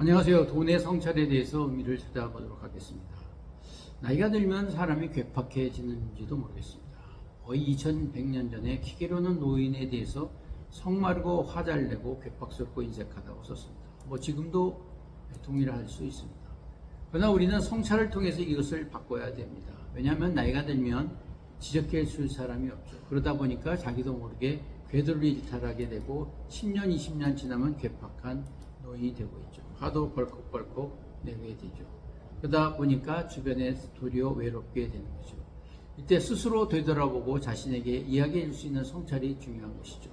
안녕하세요. 돈의 성찰에 대해서 의미를 찾아보도록 하겠습니다. 나이가 들면 사람이 괴팍해지는지도 모르겠습니다. 거의 2100년 전에 키게로는 노인에 대해서 성마르고 화잘 내고 괴팍스럽고 인색하다고 썼습니다. 뭐 지금도 동일할 수 있습니다. 그러나 우리는 성찰을 통해서 이것을 바꿔야 됩니다. 왜냐하면 나이가 들면 지적해 줄 사람이 없죠. 그러다 보니까 자기도 모르게 궤도를 일탈하게 되고 10년, 20년 지나면 괴팍한 노인이 되고 있죠. 화도 벌컥벌컥 내게 되죠. 그러다 보니까 주변에 도리어 외롭게 되는 거죠. 이때 스스로 되돌아보고 자신에게 이야기해 줄 수 있는 성찰이 중요한 것이죠.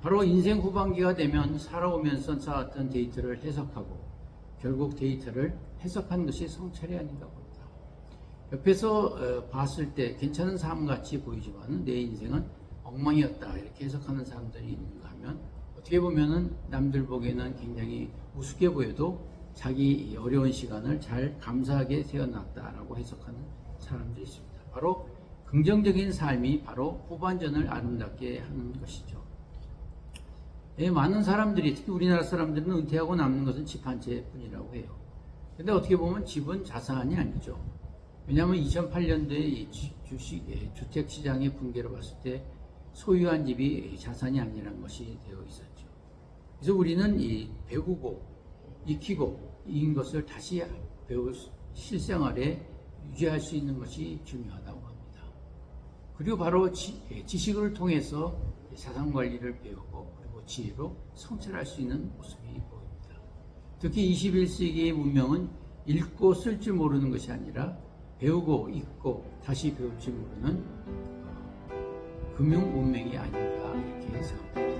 바로 인생 후반기가 되면 살아오면서 쌓았던 데이터를 해석하고 결국 데이터를 해석하는 것이 성찰이 아닌가 봅니다. 옆에서 어, 봤을 때 괜찮은 삶같이 보이지만 내 인생은 엉망이었다 이렇게 해석하는 사람들이 있는가 하면 어떻게 보면은 남들 보기에는 굉장히 우습게 보여도 자기 어려운 시간을 잘 감사하게 세워놨다라고 해석하는 사람들이 있습니다. 바로 긍정적인 삶이 바로 후반전을 아름답게 하는 것이죠. 예, 많은 사람들이 특히 우리나라 사람들은 은퇴하고 남는 것은 집 한 채뿐이라고 해요. 근데 어떻게 보면 집은 자산이 아니죠. 왜냐하면 2008년도에 주식 예, 주택 시장의 붕괴를 봤을 때 소유한 집이 자산이 아니라는 것이 되어 있었죠. 그래서 우리는 이 배우고 익히고 이긴 것을 다시 수- 실생활에 유지할 수 있는 것이 중요하다고 합니다. 그리고 바로 지, 예, 지식을 통해서 자산 관리를 배우고 그리고 지혜로 성찰할 수 있는 모습이 보입니다. 특히 21세기의 문명은 읽고 쓸 줄 모르는 것이 아니라 배우고 읽고 다시 배울 줄 모르는 어, 금융 문명이 아닌가 이렇게 생각합니다.